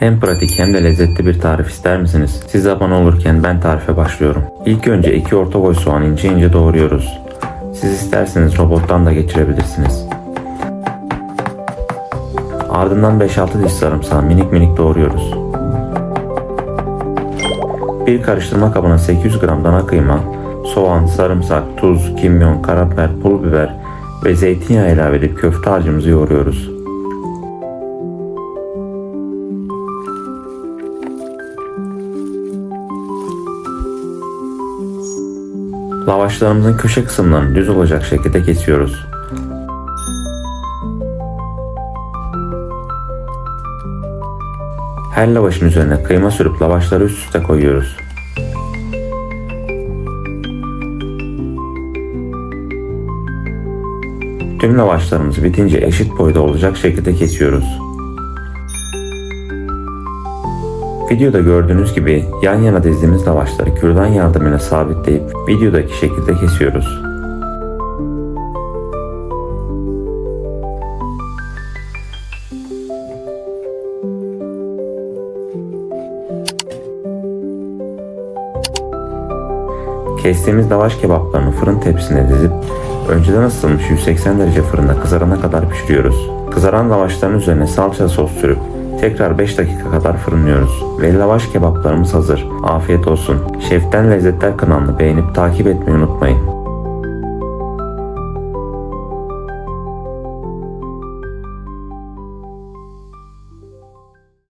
Hem pratik hem de lezzetli bir tarif ister misiniz? Siz abone olurken ben tarife başlıyorum. İlk önce iki orta boy soğan ince ince doğruyoruz. Siz isterseniz robottan da geçirebilirsiniz. Ardından 5-6 diş sarımsağı minik minik doğruyoruz. Bir karıştırma kabına 800 gram dana kıyma, soğan, sarımsak, tuz, kimyon, karabiber, pul biber ve zeytinyağı ilave edip köfte harcımızı yoğuruyoruz. Lavaşlarımızın köşe kısımlarını düz olacak şekilde kesiyoruz. Her lavaşın üzerine kıyma sürüp lavaşları üst üste koyuyoruz. Tüm lavaşlarımız bitince eşit boyda olacak şekilde kesiyoruz. Videoda gördüğünüz gibi yan yana dizdiğimiz lavaşları kürdan yardımıyla sabitleyip videodaki şekilde kesiyoruz. Kestiğimiz lavaş kebaplarını fırın tepsisine dizip önceden ısıtılmış 180 derece fırında kızarana kadar pişiriyoruz. Kızaran lavaşların üzerine salça sos sürüp tekrar 5 dakika kadar fırınlıyoruz. Ve lavaş kebaplarımız hazır. Afiyet olsun. Şeften Lezzetler kanalını beğenip takip etmeyi unutmayın.